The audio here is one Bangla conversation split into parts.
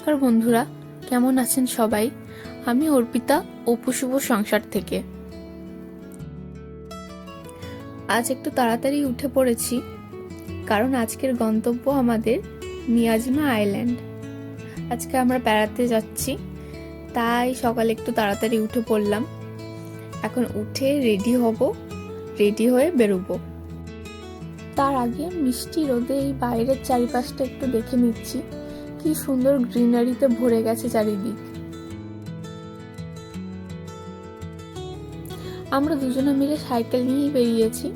নমস্কার বন্ধুরা, কেমন আছেন সবাই? আমি অর্পিতা অপু শুভ সংসার থেকে। আজ একটু তাড়াতাড়ি উঠে পড়েছি, কারণ আজকের গন্তব্য আমাদের মিয়াজমা আইল্যান্ড। আজকে আমরা বেড়াতে যাচ্ছি, তাই সকালে একটু তাড়াতাড়ি উঠে পড়লাম। এখন উঠে রেডি হব, রেডি হয়ে বেরোবো। তার আগে মিষ্টি রোদে এই বাইরের চারিপাশটা একটু দেখে নিচ্ছি। কি সুন্দর গ্রিনারিতে ভরে গেছে চারিদিক। আমরা দুজনে মিলে সাইকেল নিয়েই বেরিয়েছি।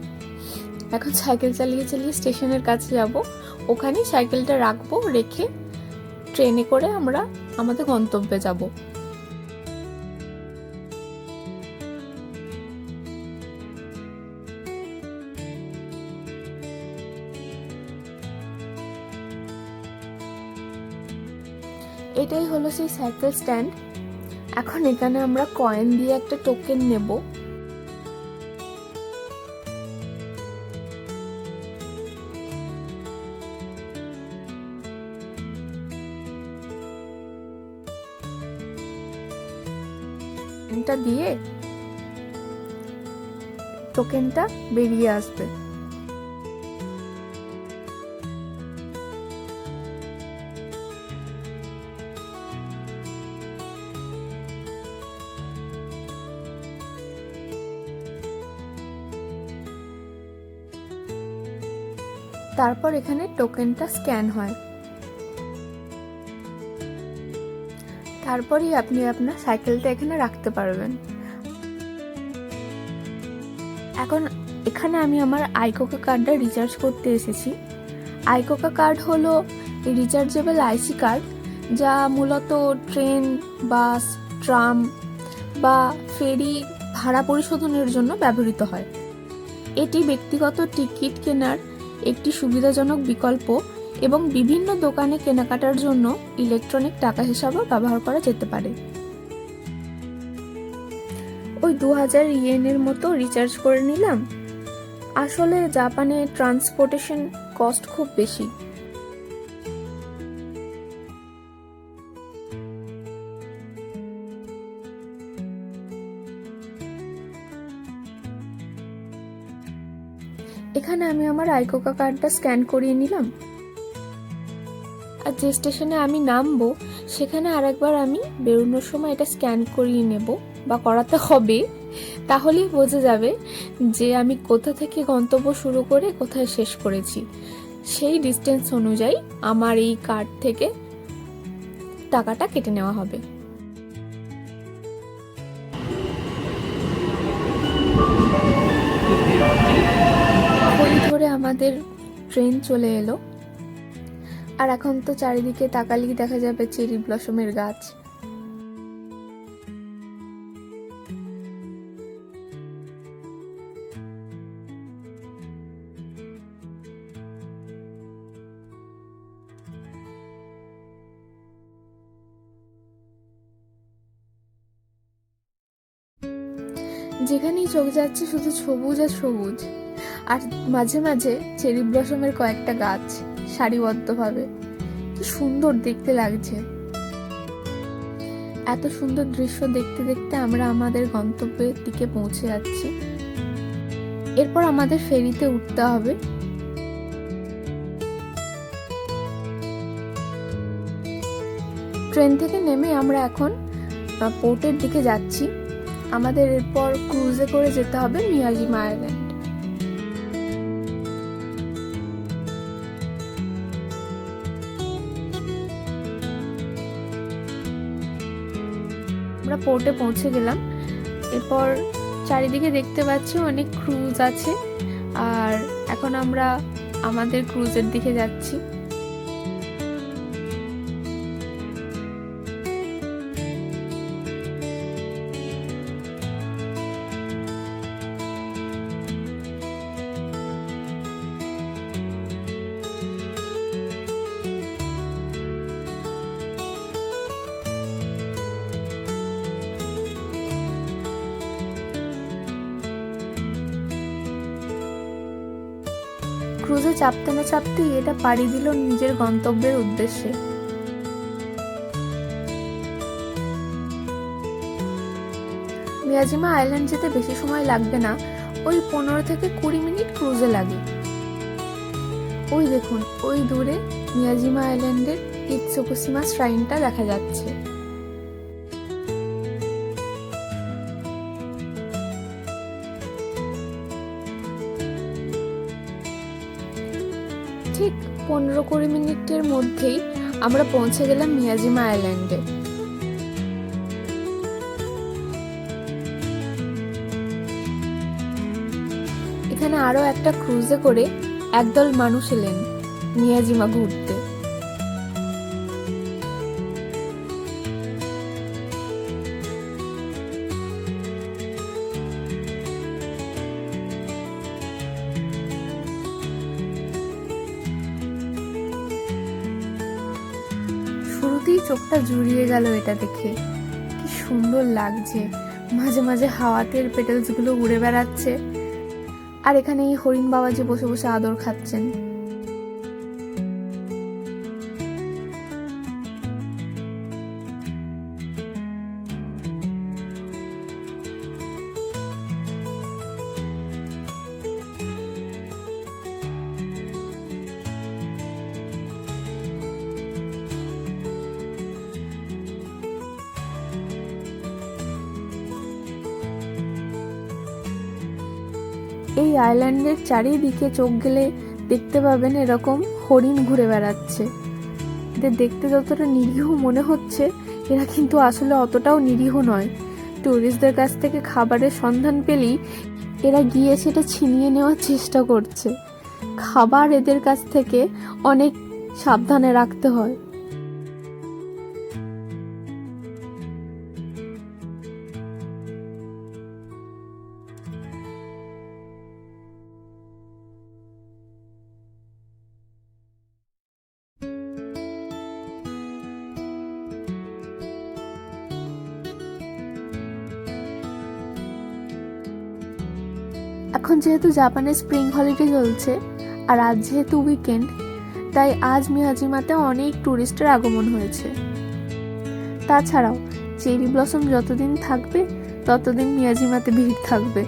এখন সাইকেল চালিয়ে চালিয়ে স্টেশনের কাছে যাব। ওখানে সাইকেলটা রাখব, রেখে ট্রেনে করে আমরা আমাদের গন্তব্যে যাব। এটাই হলো সেই সাইকেল স্ট্যান্ড এখন এখানে আমরা কয়েন দিয়ে একটা টোকেন নেব। দিয়ে টোকেনটা বেরিয়ে আসবে। তারপর এখানে টোকেনটা স্ক্যান হয়। তারপরেই আপনি আপনার সাইকেলটা এখানে রাখতে পারবেন। এখন এখানে আমি আমার আইকোকা কার্ডটা রিচার্জ করতে এসেছি। আইকোকা কার্ড হলো রিচার্জেবল আইসি কার্ড যা মূলত ট্রেন বাস ট্রাম বা ফেরি ভাড়া পরিশোধনের জন্য ব্যবহৃত হয়। এটি ব্যক্তিগত টিকিট কেনার একটি সুবিধাজনক বিকল্প এবং বিভিন্ন দোকানে কেনাকাটার জন্য ইলেকট্রনিক টাকা হিসাবেও ব্যবহার করা যেতে পারে। ওই দু হাজার ইয়েনের মতো রিচার্জ করে নিলাম। আসলে জাপানে ট্রান্সপোর্টেশন কস্ট খুব বেশি। এখানে আমি আমার আইকোকা কার্ডটা স্ক্যান করিয়ে নিলাম। আর যে স্টেশনে আমি নামবো, সেখানে আরেকবার আমি বেরোনোর সময় এটা স্ক্যান করিয়ে নেব, বা করাতে হবে। তাহলেই বোঝা যাবে যে আমি কোথা থেকে গন্তব্য শুরু করে কোথায় শেষ করেছি। সেই ডিস্টেন্স অনুযায়ী আমার এই কার্ড থেকে টাকাটা কেটে নেওয়া হবে। আমাদের ট্রেন চলে এলো। আর এখন তো চারিদিকে তাকালেই দেখা যাবে চেরি ব্লসমের গাছ। যেখানেই চোখ যাচ্ছে শুধু সবুজ আর সবুজ। আর মাঝে মাঝে চেরি ব্লসমের কয়েকটা গাছ সারিবদ্ধভাবে। কি সুন্দর দেখতে লাগছে। এত সুন্দর দৃশ্য দেখতে দেখতে আমরা আমাদের গন্তব্যের দিকে পৌঁছে যাচ্ছি। এরপর আমাদের ফেরিতে উঠতে হবে। ট্রেন থেকে নেমে আমরা এখন পোর্টের দিকে যাচ্ছি। আমাদের এরপর ক্রুজে করে যেতে হবে মিয়াজিমা আইল্যান্ড আমরা পোর্টে পৌঁছে গেলাম। এরপর চারিদিকে দেখতে পাচ্ছি অনেক ক্রুজ আছে। আর এখন আমরা আমাদের ক্রুজের দিকে যাচ্ছি। ক্রুজে চাপতে না চাপতেই এটা পাড়ি দিল নিজের গন্তব্যের উদ্দেশ্যে। মিয়াজিমা আইল্যান্ড যেতে বেশি সময় লাগবে না, ওই পনেরো থেকে কুড়ি মিনিট ক্রুজে লাগে। ওই দেখুন, ওই দূরে মিয়াজিমা আইল্যান্ডের ইৎসুকুসিমা শ্রাইনটা দেখা যাচ্ছে। ঠিক পনেরো কুড়ি মিনিটের মধ্যেই আমরা পৌঁছে গেলাম মিয়াজিমা আইল্যান্ডে। এখানে আরও একটা ক্রুজে করে একদল মানুষ এলেন মিয়াজিমা ঘুরতে। শুরুতেই চোখটা জুড়িয়ে গেল এটা দেখে। কি সুন্দর লাগছে। মাঝে মাঝে হাওয়াতের পেটেলসগুলো উড়ে বেড়াচ্ছে। আর এখানে এই হরিণ বাবা যে বসে বসে আদর খাচ্ছেন। এই আইল্যান্ডের চারিদিকে চোখ গেলে দেখতে পাবেন এরকম হরিণ ঘুরে বেড়াচ্ছে। এদের দেখতে যতটা নিরীহ মনে হচ্ছে, এরা কিন্তু আসলে অতটাও নিরীহ নয়। টুরিস্টদের কাছ থেকে খাবারের সন্ধান পেলেই এরা গিয়ে সেটা ছিনিয়ে নেওয়ার চেষ্টা করছে। খাবার এদের কাছ থেকে অনেক সাবধানে রাখতে হয়। এখন যেহেতু জাপানে স্প্রিং হলিডে চলছে, আর আজ যেহেতু উইকেন্ড তাই আজ মিয়াজিমাতে অনেক ট্যুরিস্টের আগমন হয়েছে। তাছাড়াও, চেরি ব্লসম যতদিন থাকবে, ততদিন মিয়াজিমাতে ভিড় থাকবে।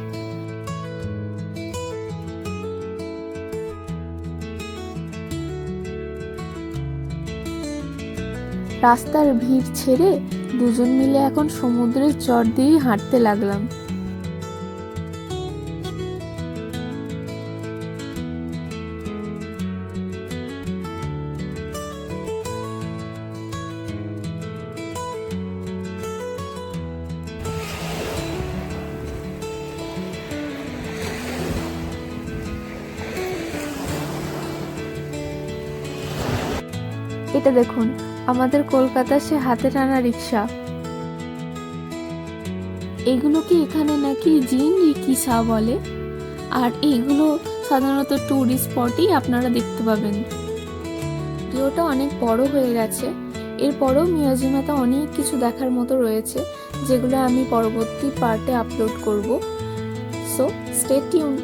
রাস্তার ভিড় ছেড়ে দুজন মিলে এখন সমুদ্রের চর দিয়েই হাঁটতে লাগলাম। এটা দেখুন, আমাদের কলকাতার সে হাতে টানা রিক্সা। এগুলো কি এখানে নাকি জিন রিকিসা বলে? আর এইগুলো সাধারণত ট্যুরিস্ট স্পটেই আপনারা দেখতে পাবেন। ভিডিওটা অনেক বড় হয়ে গেছে। এরপরও মিয়াজিমাতে অনেক কিছু দেখার মতো রয়েছে, যেগুলো আমি পরবর্তী পার্টে আপলোড করব। So stay tune